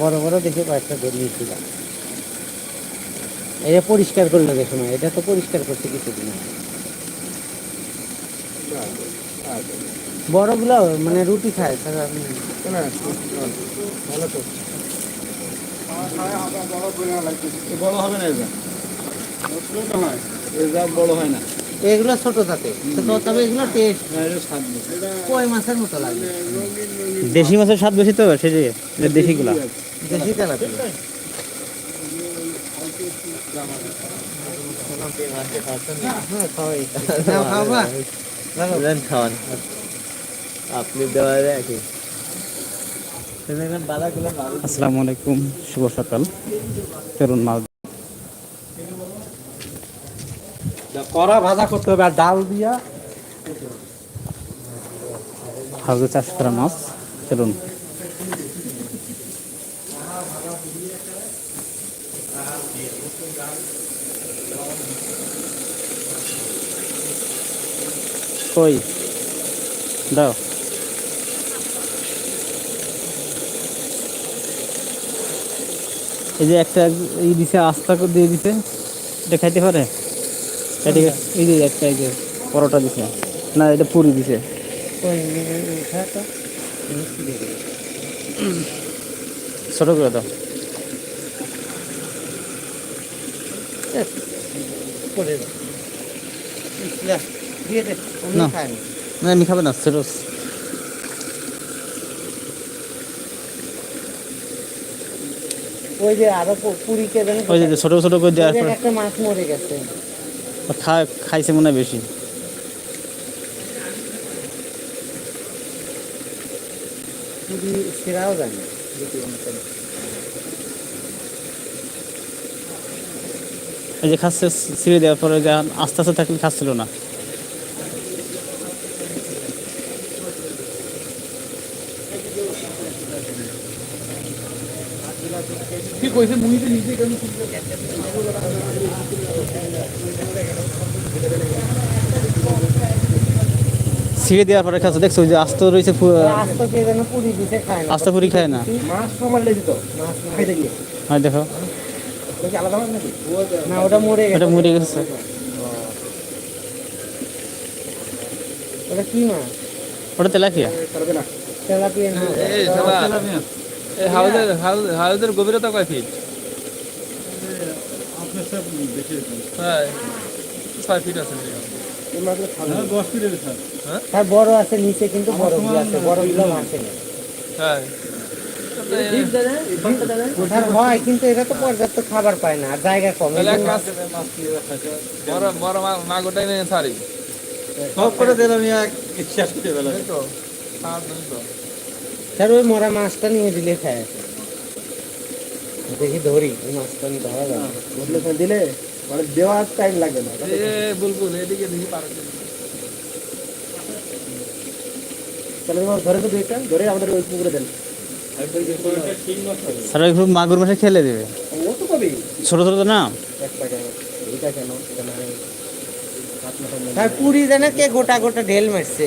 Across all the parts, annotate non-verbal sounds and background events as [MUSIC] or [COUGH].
বড় বড় দেখে কয়েকটা নিয়েছিলাম। এটা পরিষ্কার করল দেখো না এটা তো পরিষ্কার করছে কিছুদিন। বড়গুলো মানে রুটি খায়, তারা ভালো তো বড় হবে না এটা বড় হয় না। এগুলো ছোট থাকে তবে এগুলো টেস্ট কই মাছের মতো লাগে? দেশি মাছের স্বাদ বেশি তো সেই যে দেশিগুলা। দেশি তেলাপিয়া হ্যাঁ খাওয়াই। নাও খাওয়ান। আপনি দেওয়া কি। আসসালামু আলাইকুম শুভ সকাল। তরুণ মাছ কড়া ভাজা করতে হবে আর ডাল দিয়া। হাউজে চাষ করা মাছ, চলুন। কই দাও। এই যে একটা এই দিছে, আস্তা দিয়ে দিছে, এটা খাইতে পারে? এদিকে এই যে একটা এই যে পরোটা দিছে না এটা পুরি দিছে। ছোট করে দাও না। আমি খাবে না ছোট ওই যে আরও পুরি কে ওই যে ছোট ছোট করে দেওয়ার পর একটা মাছ মরে গেছে খাইছে মনে হয় বেশি। সেরাও জানি। এই যে খাচ্ছে ছিঁড়ে দেওয়ার পরে যে আস্তে আস্তে থাকলে খাচ্ছিল না। কি কইছে? মুইতে নিজে কেন ছিঁড়ে দেওয়ার পরে খাচ্ছে দেখছ যে আস্ত রয়েছে আস্ত পুরি খায় না। আস্ত পুরি খায় না। মাছ সমান লেগে তো। মাছ খাইতে গিয়ে। হয় দেখো। ওটা মরে গেছে। এটা মরে গেছে। ওটা কি মাছ? ওটা তেলাপিয়া। না তেলাপিয়া। এই হাউজের হাউজের গভীরতা কয় ফিট আপনি সব বেশি হ্যাঁ ছয় ফিট আছে minimum। এই মাছগুলো খাবে দশ মিনিট স্যার। তার বড় আছে নিচে কিন্তু বড় আছে বড়গুলো মাছে হ্যাঁ। হয় কিন্তু এটা তো পর্যাপ্ত খাবার পায় না আর জায়গা কম। তাহলে এক কাজ বড় বড় মা- মাগুরটাই নিয়ে সব করে দিলাম এক শেষ করে দিলাম স্যার ওই মরা মাছটা নিয়ে দিলে খায়। দেখি ধরি ওই মাছটা নিয়ে ধরা যাবে। দিলে? মানে দেওয়ার টাইম লাগবে না। এ বুলবুল এদিকে দেখি পারে তাহলে তোমার ধরে তো দুইটা ধরে আমাদের ওই পুকুরে দেন। স্যার মাগুর মাসে খেলে দেবে। ছোট ছোট তো না? মনে পুরি জানে কে গোটা গোটা ঢেল মারছে।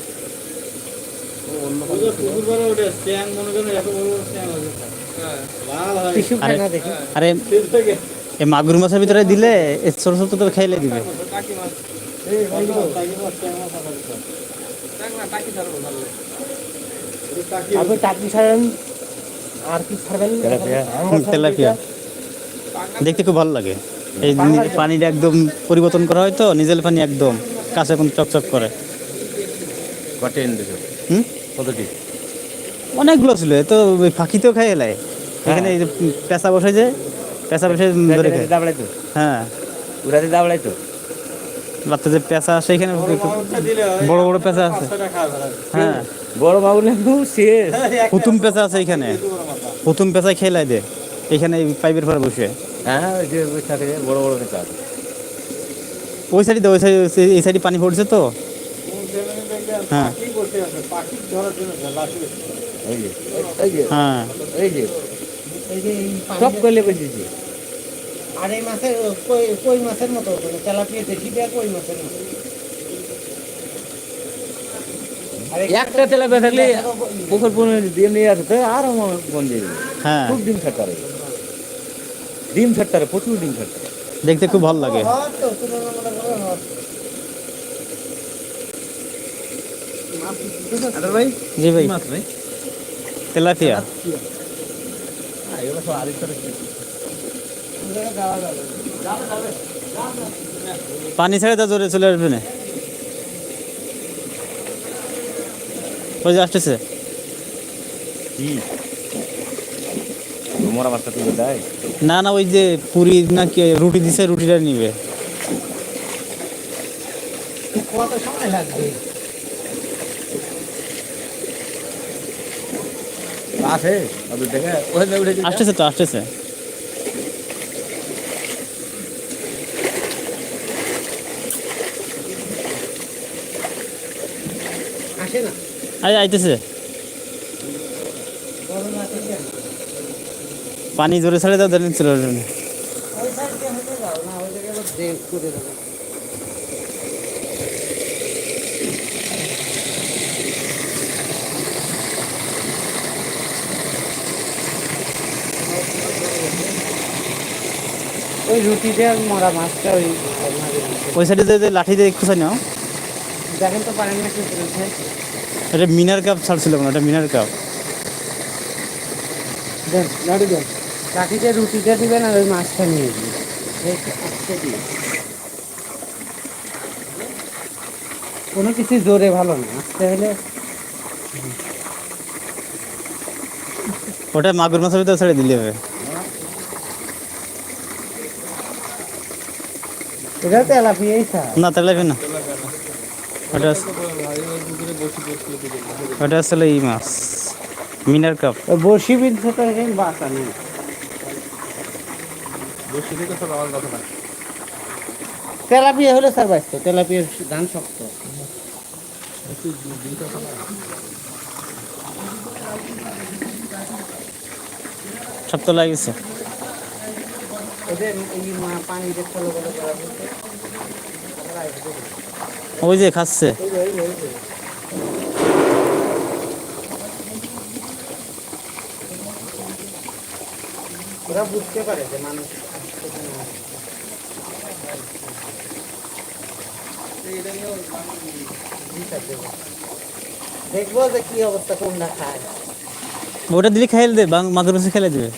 হ্যাঁ আরে এই মাগুর মাছের ভিতরে দিলে ছোট তো খাইলে দিবে। আপনি টাকি ছাড়েন আর কি ছাড়বেন? তেলাপিয়া। দেখতে খুব ভালো লাগে। এই পানিটা একদম পরিবর্তন করা হয় তো নিজের পানি একদম কাছে এখন চকচক করে। কটেন দিছো অনেকগুলো ছিল এ তো ওই ফাঁকিতেও খাই এলাই এখানে এই যে পেঁচা বসে যে পেঁচা বসে ধরে খায়। দাবড়াই তো? হ্যাঁ। উড়াতে দাবড়াই তো? যে পেঁচা আছে এখানে বড় বড় পেঁচা আছে হ্যাঁ। বড় শেষ প্রথম পেঁচা আছে এখানে। প্রথম পেঁচা খেলাই দে। এখানে পাইপের পরে বসে। হ্যাঁ ওই যে বড় বড় কেঁচা আছে। ওই সাইডে ওই সাইড এই সাইডে পানি পড়ছে তো। হ্যাঁ। পাখি বসে আছে পাখি ধরার জন্য লাঠি এই যে এই যে হ্যাঁ। এই যে এই যে এই পানি সব করলে বেঁচেছি আর এই মাছের কই কই মাছের মতো তেলাপিয়া দেশি দেয়া কই মাছের মতো? একটা তেলাপিয়া থাকলে পুকুর পুকুর দিয়ে নিয়ে আসতে আর আমার মন হ্যাঁ। খুব ডিম ছাড়তারে ডিম ছাড়তারে প্রচুর ডিম ছাড়তারে দেখতে খুব ভালো লাগে হ্যাঁ তো তুলনামূলক ভাবে হ্যাঁ। আদার ভাই জি ভাই। মাছ ভাই? তেলাপিয়া। পানি ছেড়ে তো জোরে চলে আসবে না। ওই যে আসতেছে। না না ওই যে পুরি না কি রুটি দিছে রুটিটা নিবে। কত সময় লাগবে? আছে দেখে ওখানে উঠে আসতেছে তো আসতেছে। আসে না। আই আইতেছে। পানি জোরে ছাড়ে দাও দেন চলে না। ওই সাইড দিয়ে হেঁটে যাও না ওই জায়গায় আবার দেখ করে দেবো ওই রুটিতে আর মরা মাছটা ওই। ওই সাইডে যে লাঠি দিয়ে খুঁজে নাও। দেখেন তো পারেন না কি করেছে। এটা মিনার কাপ ছাড়ছিল না এটা মিনার কাপ। দেন লাড়ু দেন। লাঠিতে রুটিটা দিবেন আর ওই মাছটা নিয়ে দিবেন। কোনো কিছু জোরে ভালো না আস্তে হলে। ওটা মাগুর মাছের ভিতরে ছেড়ে দিলে হবে। এটা তেলাপিয়াই না তেলাপি না। ওটা ওটা আসলে এই মাছ। মিনার কাপ। বসি বিনছে তো এখানে বাঁচা নেই। তেলাপিয়া হলে স্যার বাঁচতো তেলাপিয়ার ধান শক্ত। সব তো লাগিয়েছে ওদের এই মা পানিতে ফলো ফলো করা বলতে ওই যে খাচ্ছে ওরা বুঝতে পারে যে মানুষ এখানে আছে। বিচার দেবো। দেখব যে কি অবস্থা কোনটা খায় ওটা দিলে খাইলে দেবে মাগুর মাছ খেলে দেবে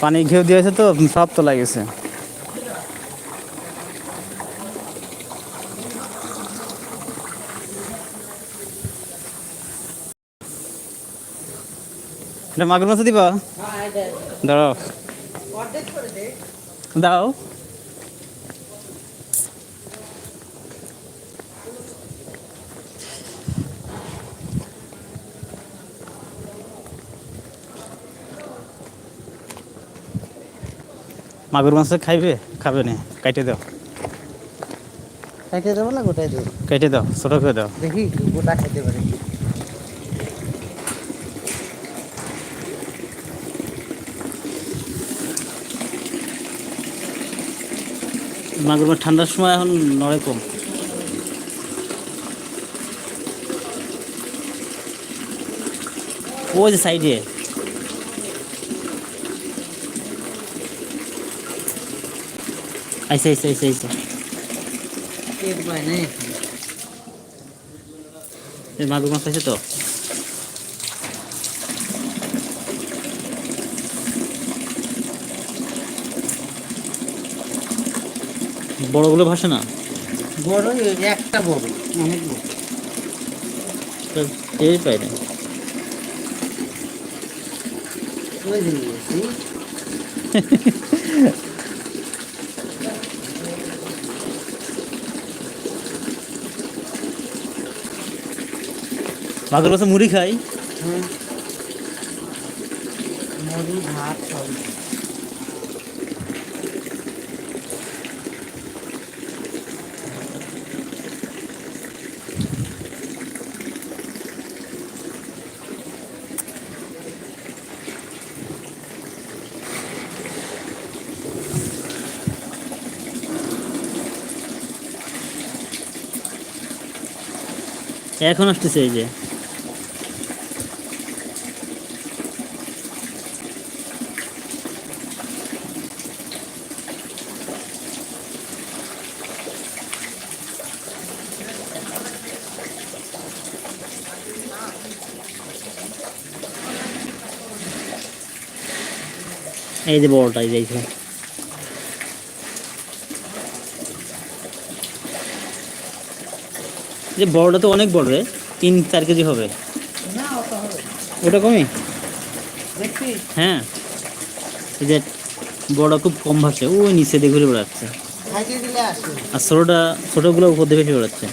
পানি ঘেউ দিয়েছে তো সব তো লাগেছে মাগুর মাছ দিবা? দাঁড়াও। অর্ধেক করে দে। দাও। মাগুর মাছ খাইবে খাবে না কাইটে দাও। খাইতে দেবো না গোটাই দেবো কেটে দাও ছোট করে দাও। দেখি গোটা খাইতে পারে। মাগুর মাছ ঠান্ডার সময় এখন নড়ে কম। ওই যে সাইডে। আইসে আইসে আইসে আইসে মাগুর মাছ আছে তো? বড়গুলো ভাসে না? বড় একটা বড় অনেক বড়। এই পাই না [LAUGHS] ওই যে নিয়ে এসেছি। মাগুর মাছে মুড়ি খাই। মুড়ি ভাত এখন আসতেছে এই যে। এই যে বড়টা এই যে বড়টা তো অনেক বড় রে তিন চার কেজি হবে। ওটা কমই হ্যাঁ। এই যে বড় খুব কম ভাসে ওই নিচে দিয়ে ঘুরে বেড়াচ্ছে। আর ছোটোটা ছোটোগুলো উপর দিয়ে বেশি বেড়াচ্ছে।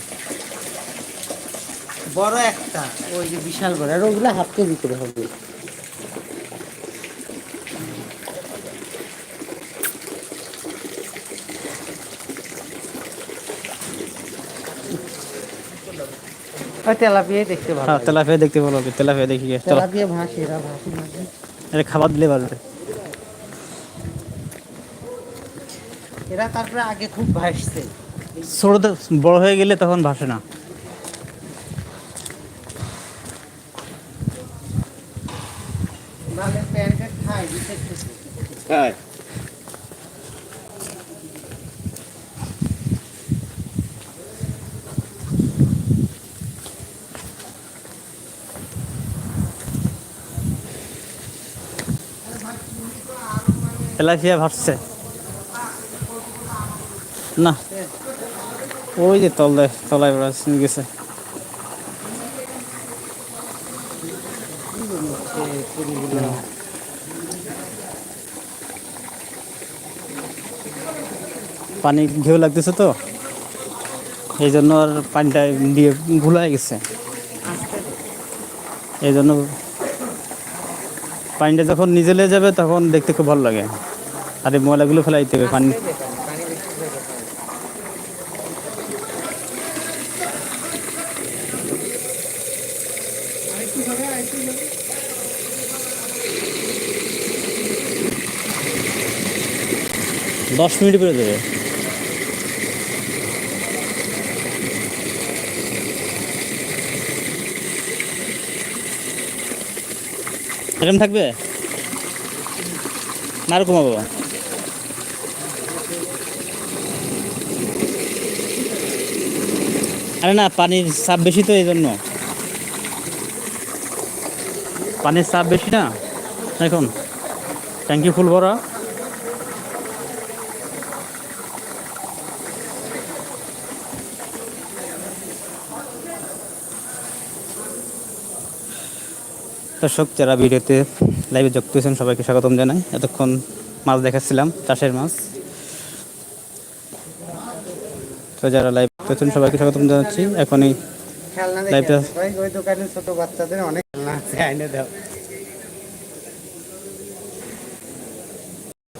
বড় একটা ওই যে বিশাল বড় আর ওগুলো হাফ কেজি করে হবে। ওই তেলাপিয়াই দেখতে ভালো হ্যাঁ তেলাপিয়া দেখতে ভালো তেলাপিয়া দেখি তেলাপিয়া ভাসি এরা ভাসি এটা খাবার দিলে এরা তারপরে আগে খুব ভাসছে। ছোটো বড় হয়ে গেলে তখন ভাসে না। খায় হ্যাঁ ভাসছে। না, ওই যে তলায় তলায় গেছে। পানি ঘেউ লাগতেছে তো, এই জন্য আর পানিটা দিয়ে ঘুলাই গেছে। এই জন্য পানিটা যখন নিজে লেগে যাবে তখন দেখতে খুব ভালো লাগে। আর এই ময়লাগুলো ফেলাইতে হবে, পানি দশ মিনিট পরে দেবে। এরকম থাকবে? না আর কমাবো আরে না, পানির চাপ বেশি তো এই জন্য পানির চাপ বেশি না? এখন। ট্যাঙ্কি ফুল ভরা দর্শক যারা ভিডিওতে লাইভে যুক্ত হয়েছেন সবাইকে স্বাগতম জানাই। এতক্ষণ মাছ দেখাচ্ছিলাম চাষের মাছ। তো যারা লাইভ হয়েছেন সবাইকে স্বাগতম জানাচ্ছি। এখনই খেলনা লাইভটা ছোট বাচ্চাদের অনেক খেলনা আছে আইনে দাও।